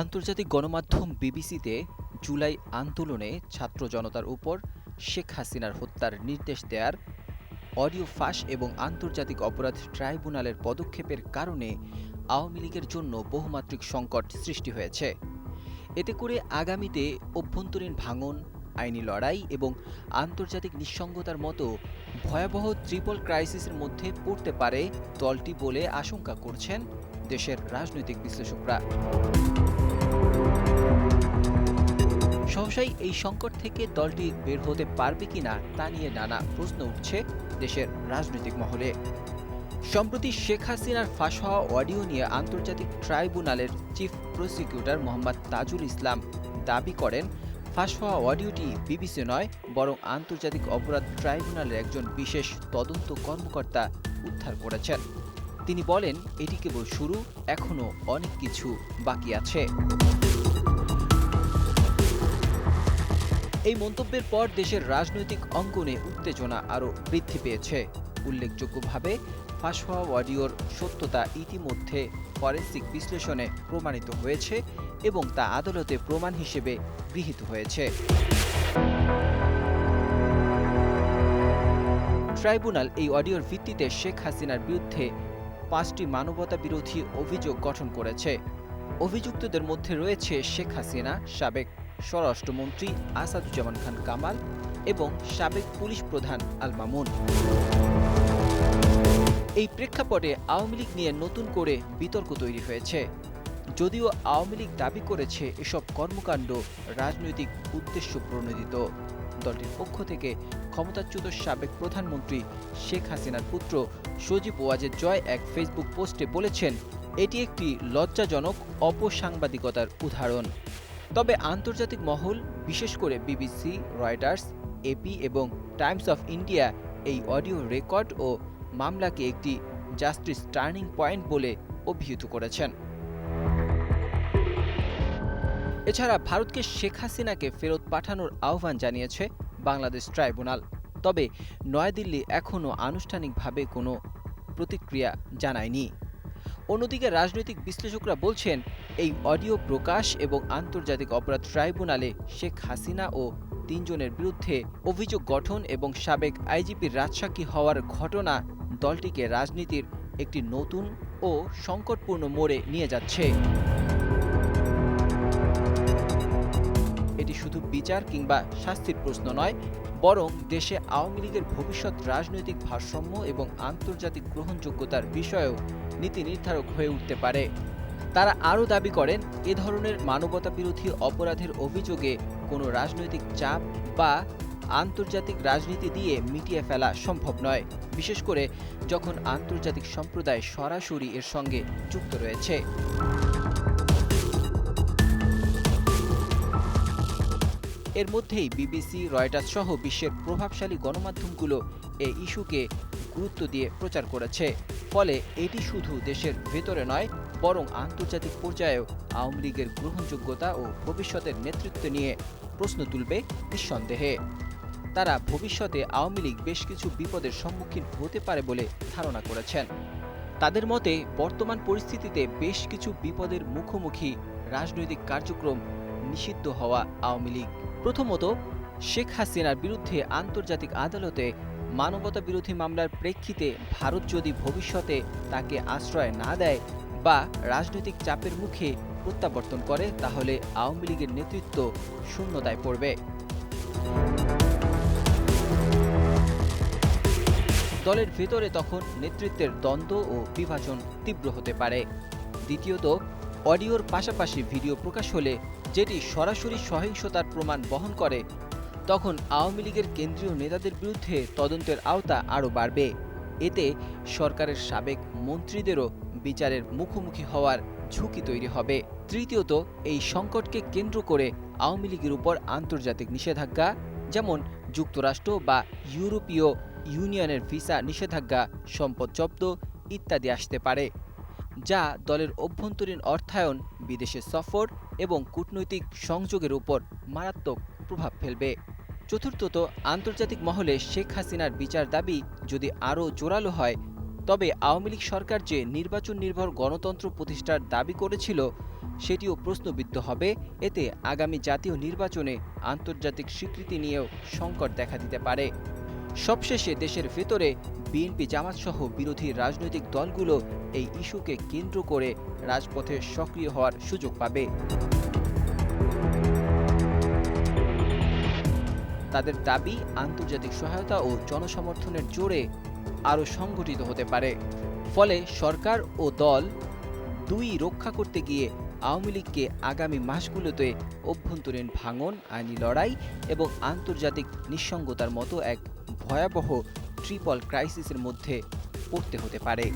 আন্তর্জাতিক গণমাধ্যম বিবিসিতে জুলাই আন্দোলনে ছাত্র জনতার উপর শেখ হাসিনার হত্যার নির্দেশ দেয়ার, অডিও ফাঁস এবং আন্তর্জাতিক অপরাধ ট্রাইব্যুনালের পদক্ষেপের কারণে আওয়ামী লীগের জন্য বহুমাত্রিক সংকট সৃষ্টি হয়েছে। এতে করে আগামীতে অভ্যন্তরীণ ভাঙন, আইনি লড়াই এবং আন্তর্জাতিক নিঃসঙ্গতার মতো ভয়াবহ ট্রিপল ক্রাইসিসের মধ্যে পড়তে পারে দলটি বলে আশঙ্কা করছেন দেশের রাজনৈতিক বিশ্লেষকরা। সহসাই এই সংকট থেকে দলটি বের হতে পারবে কিনা তা নিয়ে নানা প্রশ্ন উঠছে দেশের রাজনৈতিক মহলে। সম্প্রতি শেখ হাসিনার ফাঁস হওয়া অডিও নিয়ে আন্তর্জাতিক ট্রাইব্যুনালের চিফ প্রসিকিউটর মোহাম্মদ তাজুল ইসলাম দাবি করেন, ফাঁস হওয়া অডিওটি বিবিসি নয়, বরং আন্তর্জাতিক অপরাধ ট্রাইব্যুনালের একজন বিশেষ তদন্ত কর্মকর্তা উদ্ধার করেছেন। তিনি বলেন, এটি কেবল শুরু এখনও অনেক কিছু বাকি আছে। এই মন্তব্যের পর দেশের রাজনৈতিক অঙ্গনে উত্তেজনা আরও বৃদ্ধি পেয়েছে। উল্লেখযোগ্যভাবে ফাঁস হওয়া অডিওর সত্যতা ইতিমধ্যে ফরেন্সিক বিশ্লেষণে প্রমাণিত হয়েছে এবং তা আদালতে প্রমাণ হিসেবে গৃহীত হয়েছে। ট্রাইব্যুনাল এই অডিওর ভিত্তিতে শেখ হাসিনার বিরুদ্ধে পাঁচটি মানবতা বিরোধী অভিযোগ গঠন করেছে। অভিযুক্তদের মধ্যে রয়েছে শেখ হাসিনা, সাবেক স্বরাষ্ট্রমন্ত্রী আসাদুজ্জামান খান কামাল এবং সাবেক পুলিশ প্রধান আল মামুন। এই প্রেক্ষাপটে আওয়ামী লীগ নিয়ে নতুন করে বিতর্ক তৈরি হয়েছে। যদিও আওয়ামী লীগ দাবি করেছে এসব কর্মকাণ্ড রাজনৈতিক উদ্দেশ্য প্রণোদিত। দলটির পক্ষ থেকে ক্ষমতাচ্যুত সাবেক প্রধানমন্ত্রী শেখ হাসিনার পুত্র সজীব ওয়াজেদ জয় এক ফেসবুক পোস্টে বলেছেন, এটি একটি লজ্জাজনক অপসাংবাদিকতার উদাহরণ। তবে আন্তর্জাতিক মহল, বিশেষ করে বিবিসি, রয়টার্স, এপি এবং টাইমস অফ ইন্ডিয়া এই অডিও রেকর্ড ও মামলাকে একটি জাস্টিস টার্নিং পয়েন্ট বলে অভিহিত করেছেন। এছাড়া ভারতকে শেখ হাসিনাকে ফেরত পাঠানোর আহ্বান জানিয়েছে বাংলাদেশ ট্রাইব্যুনাল। তবে নয়াদিল্লি এখনও আনুষ্ঠানিকভাবে কোনো প্রতিক্রিয়া জানায়নি। অন্যদিকে রাজনৈতিক বিশ্লেষকরা বলছেন, এই অডিও প্রকাশ এবং আন্তর্জাতিক অপরাধ ট্রাইব্যুনালে শেখ হাসিনা ও তিনজনের বিরুদ্ধে অভিযোগ গঠন এবং সাবেক আইজিপির রাজসাক্ষী হওয়ার ঘটনা দলটিকে রাজনীতির একটি নতুন ও সংকটপূর্ণ মোড়ে নিয়ে যাচ্ছে। শুধু বিচার কিংবা শাস্তির প্রশ্ন নয়, বরং দেশে আওয়ামী লীগের ভবিষ্যৎ রাজনৈতিক ভারসাম্য এবং আন্তর্জাতিক গ্রহণযোগ্যতার বিষয়েও নীতি নির্ধারক হয়ে উঠতে পারে। তারা আরও দাবি করেন, এ ধরনের মানবতা বিরোধী অপরাধের অভিযোগে কোনো রাজনৈতিক চাপ বা আন্তর্জাতিক রাজনীতি দিয়ে মিটিয়ে ফেলা সম্ভব নয়, বিশেষ করে যখন আন্তর্জাতিক সম্প্রদায় সরাসরি এর সঙ্গে যুক্ত রয়েছে। এর মধ্যেই বিবিসি, রয়টার্স সহ বিশ্বের প্রভাবশালী গণমাধ্যমগুলো এই ইস্যুকে গুরুত্ব দিয়ে প্রচার করেছে। ফলে এটি শুধু দেশের ভেতরে নয়, বরং আন্তর্জাতিক পর্যায়েও আওয়ামী লীগের গ্রহণযোগ্যতা ও ভবিষ্যতের নেতৃত্ব নিয়ে প্রশ্ন তুলবে নিঃসন্দেহে। তারা ভবিষ্যতে আওয়ামী লীগ বেশ কিছু বিপদের সম্মুখীন হতে পারে বলে ধারণা করেছেন। তাদের মতে, বর্তমান পরিস্থিতিতে বেশ কিছু বিপদের মুখোমুখি রাজনৈতিক কার্যক্রম নিষিদ্ধ হওয়া আওয়ামী লীগ। প্রথমত, শেখ হাসিনার বিরুদ্ধে আন্তর্জাতিক আদালতে মানবতা বিরোধী মামলার প্রেক্ষিতে ভারত যদি ভবিষ্যতে তাকে আশ্রয় না দেয় বা রাজনৈতিক চাপের মুখে প্রত্যাবর্তন করে, তাহলে আওয়ামী লীগের নেতৃত্ব শূন্যতায় পড়বে। দলের ভেতরে তখন নেতৃত্বের দ্বন্দ্ব ও বিভাজন তীব্র হতে পারে। দ্বিতীয়ত, অডিওর পাশাপাশি ভিডিও প্রকাশ হলে যেটি সরাসরি সহিংসতার প্রমাণ বহন করে, তখন আওয়ামী লীগের কেন্দ্রীয় নেতাদের বিরুদ্ধে তদন্তের আওতা আরও বাড়বে। এতে সরকারের সাবেক মন্ত্রীদেরও বিচারের মুখোমুখি হওয়ার ঝুঁকি তৈরি হবে। তৃতীয়ত, এই সংকটকে কেন্দ্র করে আওয়ামী লীগের উপর আন্তর্জাতিক নিষেধাজ্ঞা, যেমন যুক্তরাষ্ট্র বা ইউরোপীয় ইউনিয়নের ভিসা নিষেধাজ্ঞা সম্পদ জব্দ ইত্যাদি আসতে পারে। যা দলের অভ্যন্তরীণ অর্থায়ন, বিদেশে সফর এবং কূটনৈতিক সংযোগের উপর মারাত্মক প্রভাব ফেলবে। চতুর্থত, আন্তর্জাতিক মহলে শেখ হাসিনার বিচার দাবি যদি আরও জোরালো হয়, তবে আওয়ামী লীগ সরকার যে নির্বাচন নির্ভর গণতন্ত্র প্রতিষ্ঠার দাবি করেছিল, সেটিও প্রশ্নবিদ্ধ হবে। এতে আগামী জাতীয় নির্বাচনে আন্তর্জাতিক স্বীকৃতি নিয়েও সংকট দেখা দিতে পারে। সবশেষে দেশের ভেতরে বিএনপি জামাত সহ বিরোধী রাজনৈতিক দলগুলো এই ইস্যুকে কেন্দ্র করে রাজপথে সক্রিয় হওয়ার সুযোগ পাবে। তাদের দাবি, আন্তর্জাতিক সহায়তা ও জনসমর্থনের জোরে আরও সংগঠিত হতে পারে। ফলে সরকার ও দল দুই রক্ষা করতে গিয়ে আওয়ামী লীগকে আগামী মাসগুলোতে অভ্যন্তরীণ ভাঙন, আইনি লড়াই এবং আন্তর্জাতিক নিঃসঙ্গতার মতো এক ভয়াবহ ট্রিপল ক্রাইসিসের মধ্যে পড়তে হতে পারে।